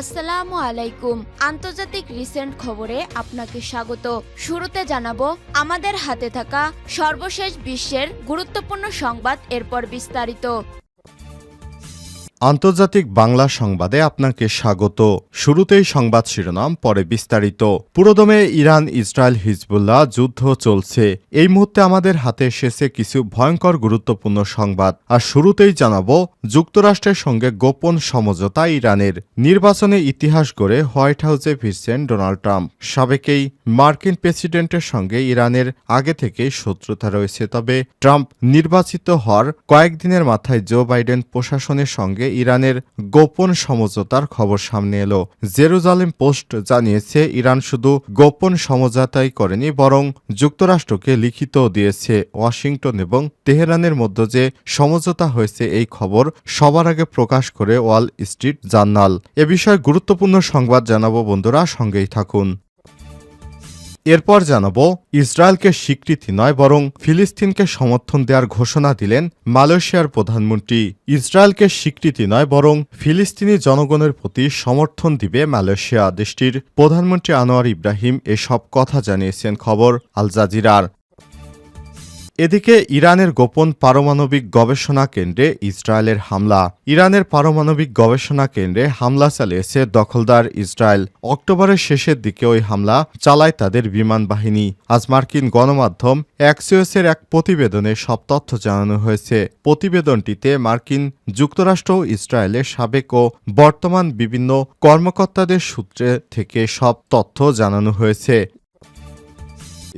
আসসালামু আলাইকুম। আন্তর্জাতিক রিসেন্ট খবরে আপনাকে স্বাগত। শুরুতে জানাব, আমাদের হাতে থাকা সর্বশেষ বিশ্বের গুরুত্বপূর্ণ সংবাদ, এরপর বিস্তারিত। আন্তর্জাতিক বাংলা সংবাদে আপনাকে স্বাগত। শুরুতেই সংবাদ শিরোনাম, পরে বিস্তারিত। পুরোদমে ইরান, ইসরায়েল, হিজবুল্লাহ যুদ্ধ চলছে। এই মুহূর্তে আমাদের হাতে এসেছে কিছু ভয়ঙ্কর গুরুত্বপূর্ণ সংবাদ। আর শুরুতেই জানাব, যুক্তরাষ্ট্রের সঙ্গে গোপন সমঝোতা ইরানের। নির্বাচনে ইতিহাস গড়ে হোয়াইট হাউসে ফিরছেন ডোনাল্ড ট্রাম্প। সাবেকেই মার্কিন প্রেসিডেন্টের সঙ্গে ইরানের আগে থেকেই শত্রুতা রয়েছে। তবে ট্রাম্প নির্বাচিত হওয়ার কয়েকদিনের মাথায় জো বাইডেন প্রশাসনের সঙ্গে ইরানের গোপন সমঝোতার খবর সামনে এলো। জেরুজালেম পোস্ট জানিয়েছে, ইরান শুধু গোপন সমঝোতাই করেনি, বরং যুক্তরাষ্ট্রকে লিখিত দিয়েছে। ওয়াশিংটন এবং তেহরানের মধ্যে যে সমঝোতা হয়েছে, এই খবর সবার আগে প্রকাশ করে ওয়াল স্ট্রিট জার্নাল। এ বিষয়ে গুরুত্বপূর্ণ সংবাদ জানাব বন্ধুরা, সঙ্গেই থাকুন। এরপর জানাব, ইসরায়েলকে স্বীকৃতি নয় বরং ফিলিস্তিনকে সমর্থন দেওয়ার ঘোষণা দিলেন মালয়েশিয়ার প্রধানমন্ত্রী। ইসরায়েলকে স্বীকৃতি নয় বরং ফিলিস্তিনি জনগণের প্রতি সমর্থন দিবে মালয়েশিয়া দেশটির। প্রধানমন্ত্রী আনোয়ার ইব্রাহিম এসব কথা জানিয়েছেন খবর আল জাজিরার। এদিকে ইরানের গোপন পারমাণবিক গবেষণা কেন্দ্রে ইসরায়েলের হামলা। ইরানের পারমাণবিক গবেষণা কেন্দ্রে হামলা চালিয়েছে দখলদার ইসরায়েল। অক্টোবরের শেষের দিকে ওই হামলা চালায় তাদের বিমান বাহিনী। আজ মার্কিন গণমাধ্যম অ্যাক্সিওসের এক প্রতিবেদনে সব তথ্য জানানো হয়েছে। প্রতিবেদনটিতে মার্কিন যুক্তরাষ্ট্র, ইসরায়েলের সাবেক ও বর্তমান বিভিন্ন কর্মকর্তাদের সূত্রে থেকে সব তথ্য জানানো হয়েছে।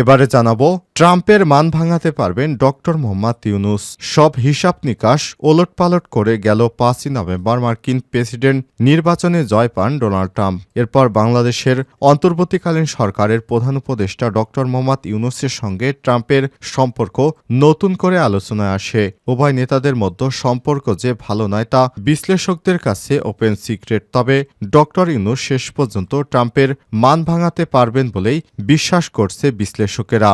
এবারে জানাব ট্রাম্পের মান ভাঙাতে পারবেন ডক্টর মোহাম্মদ ইউনুস। সব হিসাব নিকাশ ওলটপালট করে গেল পাঁচই নভেম্বর মার্কিন প্রেসিডেন্ট নির্বাচনে জয় পান ডোনাল্ড ট্রাম্প। এরপর বাংলাদেশের অন্তর্বর্তীকালীন সরকারের প্রধান উপদেষ্টা ডক্টর মোহাম্মদ ইউনুসের সঙ্গে ট্রাম্পের সম্পর্ক নতুন করে আলোচনায় আসে। উভয় নেতাদের মধ্যে সম্পর্ক যে ভালো নয় তা বিশ্লেষকদের কাছে ওপেন সিক্রেট। তবে ডক্টর ইউনুস শেষ পর্যন্ত ট্রাম্পের মান ভাঙাতে পারবেন বলেই বিশ্বাস করছে বিশ্লেষকেরা।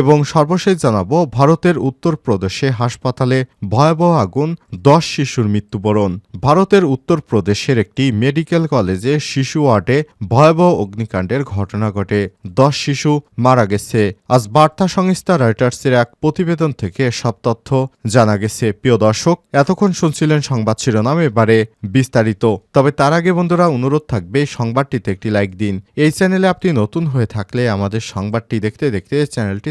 এবং সর্বশেষ জানাব, ভারতের উত্তরপ্রদেশে হাসপাতালে ভয়াবহ আগুন, দশ শিশুর মৃত্যুবরণ। ভারতের উত্তরপ্রদেশের একটি মেডিকেল কলেজে শিশু ওয়ার্ডে ভয়াবহ অগ্নিকাণ্ডের ঘটনা ঘটে। দশ শিশু মারা গেছে। আজ বার্তা সংস্থা রয়টার্সের এক প্রতিবেদন থেকে সব তথ্য জানা গেছে। প্রিয় দর্শক, এতক্ষণ শুনছিলেন সংবাদ শিরোনাম, এবারে বিস্তারিত। তবে তার আগে বন্ধুরা, অনুরোধ থাকবে, সংবাদটিতে একটি লাইক দিন। এই চ্যানেলে আপনি নতুন হয়ে থাকলে আমাদের সংবাদটি দেখতে দেখতে চ্যানেলটি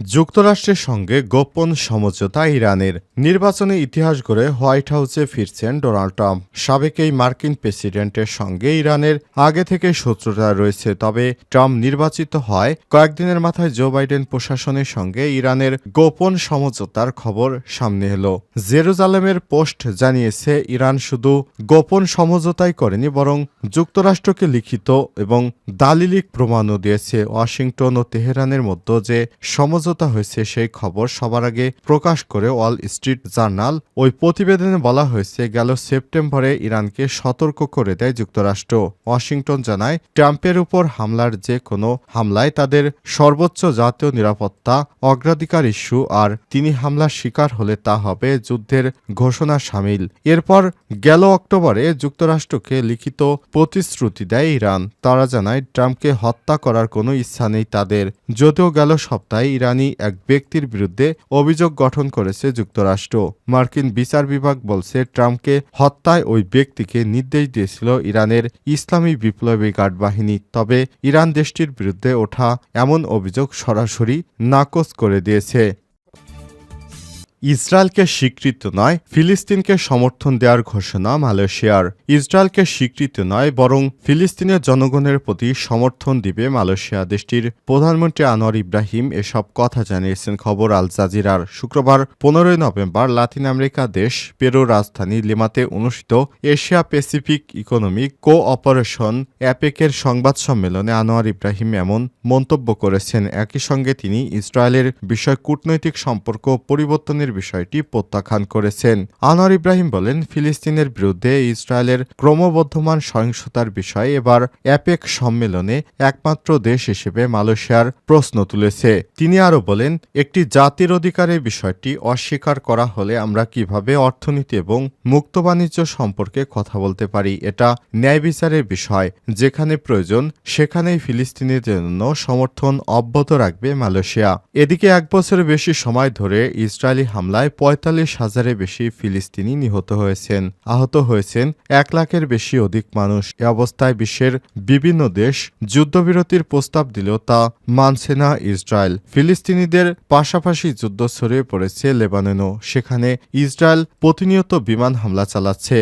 যুক্তরাষ্ট্রের সঙ্গে গোপন সমঝোতা ইরানের নির্বাচনে ইতিহাস গড়ে হোয়াইট হাউসে ফিরছেন ডোনাল্ড ট্রাম্প। সাবেক এই মার্কিন প্রেসিডেন্টের সঙ্গে ইরানের আগে থেকে শত্রুতা রয়েছে, তবে ট্রাম্প নির্বাচিত হয় কয়েকদিনের মাথায় জো বাইডেন প্রশাসনের সঙ্গে ইরানের গোপন সমঝোতার খবর সামনে এলো। জেরুজালেমের পোস্ট জানিয়েছে, ইরান শুধু গোপন সমঝোতাই করেনি, বরং যুক্তরাষ্ট্রকে লিখিত এবং দালিলিক প্রমাণও দিয়েছে। ওয়াশিংটন ও তেহরানের মধ্যে যে সমঝোতা হয়েছে সেই খবর সবার আগে প্রকাশ করে ওয়াল স্ট্রিট জার্নাল। ওই প্রতিবেদনে বলা হয়েছে, গেল সেপ্টেম্বরে ইরানকে সতর্ক করে দেয় যুক্তরাষ্ট্র। ওয়াশিংটন জানায়, ট্রাম্পের উপর হামলার যে কোনো হামলায় তাদের সর্বোচ্চ জাতীয় নিরাপত্তা, অগ্রাধিকার ইস্যু আর তিনি হামলার শিকার হলে তা হবে যুদ্ধের ঘোষণা সামিল। এরপর গেল অক্টোবরে যুক্তরাষ্ট্রকে লিখিত প্রতিশ্রুতি দেয় ইরান। তারা জানায়, ট্রাম্পকে হত্যা করার কোনো ইচ্ছা নেই তাদের। যদিও গেল সপ্তাহে ইরানি এক ব্যক্তির বিরুদ্ধে অভিযোগ গঠন করেছে যুক্তরাষ্ট্র। মার্কিন বিচার বিভাগ বলছে, ট্রাম্পকে হত্যায় ওই ব্যক্তিকে নির্দেশ দিয়েছিল ইরানের ইসলামী বিপ্লবী গার্ড বাহিনী তবে ইরান দেশটির বিরুদ্ধে ওঠা এমন অভিযোগ সরাসরি নাকচ করে দিয়েছে। ইসরায়েলকে স্বীকৃত নয়, ফিলিস্তিনকে সমর্থন দেওয়ার ঘোষণা মালয়েশিয়ার। ইসরায়েলকে স্বীকৃত নয়, বরং ফিলিস্তিনের জনগণের প্রতি সমর্থন দিবে মালয়েশিয়া দেশটির। প্রধানমন্ত্রী আনোয়ার ইব্রাহিম এসব কথা জানিয়েছেন খবর আল জাজিরার। শুক্রবার পনেরোই নভেম্বর লাতিন আমেরিকা দেশ পেরো রাজধানী লিমাতে অনুষ্ঠিত Asia Pacific economic cooperation অ্যাপেকের সংবাদ সম্মেলনে আনোয়ার ইব্রাহিম এমন মন্তব্য করেছেন। একই সঙ্গে তিনি ইসরায়েলের বিষয় কূটনৈতিক সম্পর্ক পরিবর্তনের বিষয়টি প্রত্যাখ্যান করেছেন। আনোয়ার ইব্রাহিম বলেন, ফিলিস্তিনের বিরুদ্ধে ইসরায়েলের ক্রমবর্ধমান সহিংসতার বিষয়ে এবার অ্যাপেক সম্মেলনে একমাত্র দেশ হিসেবে মালয়েশিয়ার প্রশ্ন তুলেছে। তিনি আরও বলেন, একটি জাতির অধিকারের বিষয়টি অস্বীকার করা হলে আমরা কীভাবে অর্থনীতি এবং মুক্ত বাণিজ্য সম্পর্কে কথা বলতে পারি, এটা ন্যায় বিচারের বিষয়। যেখানে প্রয়োজন, সেখানেই ফিলিস্তিনিদের জন্য সমর্থন অব্যাহত রাখবে মালয়েশিয়া। এদিকে এক বছরের বেশি সময় ধরে ইসরায়েলি হামলায় পঁয়তাল্লিশ হাজারের বেশি ফিলিস্তিনি নিহত হয়েছেন। আহত হয়েছেন এক লাখের বেশি অধিক মানুষ। এ অবস্থায় বিশ্বের বিভিন্ন দেশ যুদ্ধবিরতির প্রস্তাব দিলেও তা মানছে না ইসরায়েল। ফিলিস্তিনিদের পাশাপাশি যুদ্ধ ছড়িয়ে পড়েছে লেবাননও। সেখানে ইসরায়েল প্রতিনিয়ত বিমান হামলা চালাচ্ছে।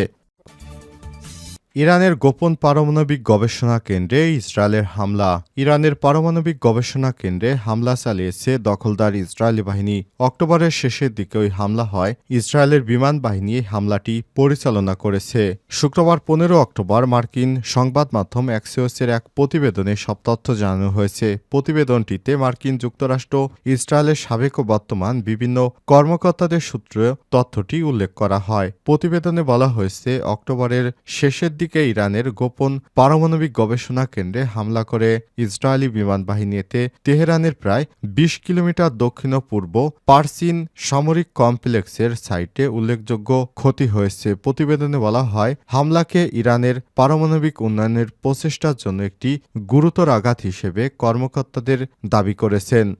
ইরানের গোপন পারমাণবিক গবেষণা কেন্দ্রে ইসরায়েলের হামলা। ইরানের পারমাণবিক গবেষণা কেন্দ্রে হামলা চালিয়েছে দখলদার ইসরায়েলি বাহিনী। অক্টোবরের শেষের দিকে ওই হামলা হয় ইসরায়েলের বিমান বাহিনী হামলাটি পরিচালনা করেছে। শুক্রবার পনেরো অক্টোবর মার্কিন সংবাদ মাধ্যম অ্যাক্সিওসের এক প্রতিবেদনে সব তথ্য জানানো হয়েছে। প্রতিবেদনটিতে মার্কিন যুক্তরাষ্ট্র, ইসরায়েলের সাবেক ও বর্তমান বিভিন্ন কর্মকর্তাদের সূত্রে তথ্যটি উল্লেখ করা হয়। প্রতিবেদনে বলা হয়েছে, অক্টোবরের শেষের দিকে ইরানের গোপন পারমাণবিক গবেষণা কেন্দ্রে হামলা করে ইসরায়েলি বিমান বাহিনী এতে তেহরানের প্রায় বিশ কিলোমিটার দক্ষিণ পূর্ব পার্সিন সামরিক কমপ্লেক্সের সাইটে উল্লেখযোগ্য ক্ষতি হয়েছে। প্রতিবেদনে বলা হয়, হামলাকে ইরানের পারমাণবিক উন্নয়নের প্রচেষ্টার জন্য একটি গুরুতর আঘাত হিসেবে কর্মকর্তাদের দাবি করেছেন।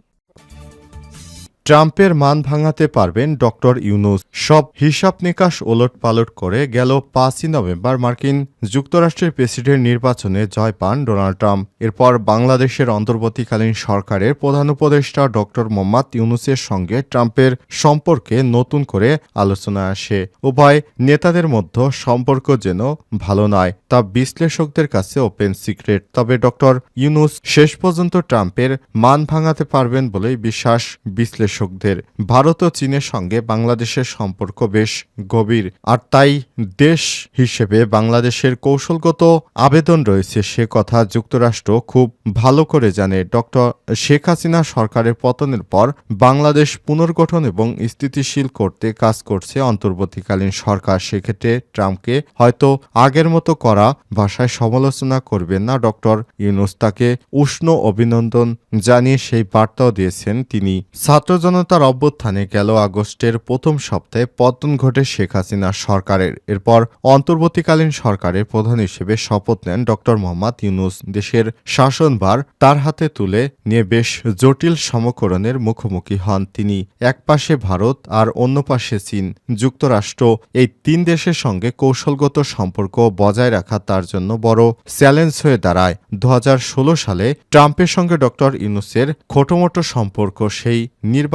ট্রাম্পের মান ভাঙাতে পারবেন ডক্টর ইউনুস। সব হিসাব নিকাশ ওলট পালট করে গেল পাঁচই নভেম্বর মার্কিন যুক্তরাষ্ট্রের প্রেসিডেন্ট নির্বাচনে জয় পান ডোনাল্ড ট্রাম্প। এরপর বাংলাদেশের অন্তর্বর্তীকালীন সরকারের প্রধান উপদেষ্টা ডক্টর মোহাম্মদ ইউনুসের সঙ্গে ট্রাম্পের সম্পর্কে নতুন করে আলোচনা আসে। উভয় নেতাদের মধ্যে সম্পর্ক যেন ভালো নয়, তা বিশ্লেষকদের কাছে ওপেন সিক্রেট। তবে ডক্টর ইউনুস শেষ পর্যন্ত ট্রাম্পের মান ভাঙাতে পারবেন বলেই বিশ্বাস বিশ্লেষক বিশ্লেষকদের ভারত ও চীনের সঙ্গে বাংলাদেশের সম্পর্ক বেশ গভীর। আর তাই দেশ হিসেবে বাংলাদেশের কৌশলগত আবেদন রয়েছে সে কথা যুক্তরাষ্ট্র খুব ভালো করে জানে। ডক্টর শেখ হাসিনা সরকারের পতনের পর বাংলাদেশ পুনর্গঠন এবং স্থিতিশীল করতে কাজ করছে অন্তর্বর্তীকালীন সরকার। সেক্ষেত্রে ট্রাম্পকে হয়তো আগের মতো করা ভাষায় সমালোচনা করবেন না। ডক্টর ইউনুস তাকে উষ্ণ অভিনন্দন জানিয়ে সেই বার্তাও দিয়েছেন। তিনি ছাত্র জনতার অভ্যুত্থানে গেল আগস্টের প্রথম সপ্তাহে পতন ঘটে শেখ হাসিনার সরকারের। এরপর অন্তর্বর্তীকালীন সরকারের প্রধান হিসেবে শপথ নেন ড. মোহাম্মদ ইউনুস। দেশের শাসনভার তার হাতে তুলে নিয়ে বেশ জটিল সমকরণের মুখোমুখি হন তিনি। এক পাশে ভারত আর অন্য পাশে চীন। যুক্তরাষ্ট্র এই তিন দেশের সঙ্গে কৌশলগত সম্পর্ক বজায় রাখা তার জন্য বড় চ্যালেঞ্জ হয়ে দাঁড়ায়। দু হাজার ষোলো সালে ট্রাম্পের সঙ্গে ড. ইউনুসের খোটোমোটো সম্পর্ক সেই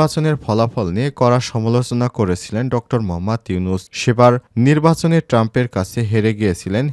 নির্বাচনের ফলাফল নিয়ে কড়া সমালোচনা করেছিলেন ড. মোহাম্মদ ইউনুস। সেবার নির্বাচনে ট্রাম্পের কাছে হেরে গিয়েছিলেন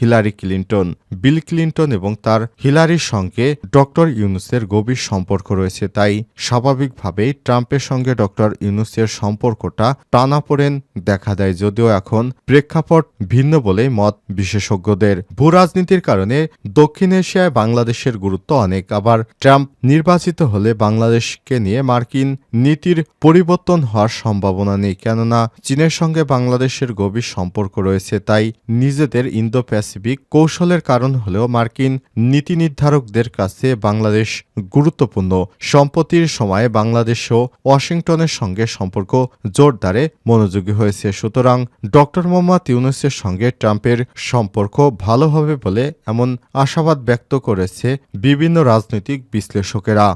হিলারি ক্লিন্টন। বিল ক্লিন্টন এবং তার হিলারির সঙ্গে ড. ইউনুসের গভীর সম্পর্ক রয়েছে, তাই স্বাভাবিকভাবেই ট্রাম্পের সঙ্গে ড. ইউনুসের সম্পর্কটা টানাপোড়েন দেখা দেয়, যদিও এখন প্রেক্ষাপট ভিন্ন বলেই মত বিশেষজ্ঞদের। ভূ রাজনীতির কারণে দক্ষিণ এশিয়ায় বাংলাদেশের গুরুত্ব অনেক। আবার ট্রাম্প নির্বাচিত হলে বাংলাদেশকে নিয়ে মার্কিন নীতির পরিবর্তন হওয়ার সম্ভাবনা নেই। কেননা, চীনের সঙ্গে বাংলাদেশের গভীর সম্পর্ক রয়েছে, তাই নিজেদের ইন্দো প্যাসিফিক কৌশলের কারণ হলেও মার্কিন নীতি নির্ধারকদের কাছে বাংলাদেশ গুরুত্বপূর্ণ। সম্পত্তির সময়ে বাংলাদেশ ও ওয়াশিংটনের সঙ্গে সম্পর্ক জোরদারে মনোযোগী হয়েছে। সুতরাং ডক্টর মোহাম্মদ ইউনুসের সঙ্গে ট্রাম্পের সম্পর্ক ভালো হবে বলে এমন আশাবাদ ব্যক্ত করেছে বিভিন্ন রাজনৈতিক বিশ্লেষকেরা।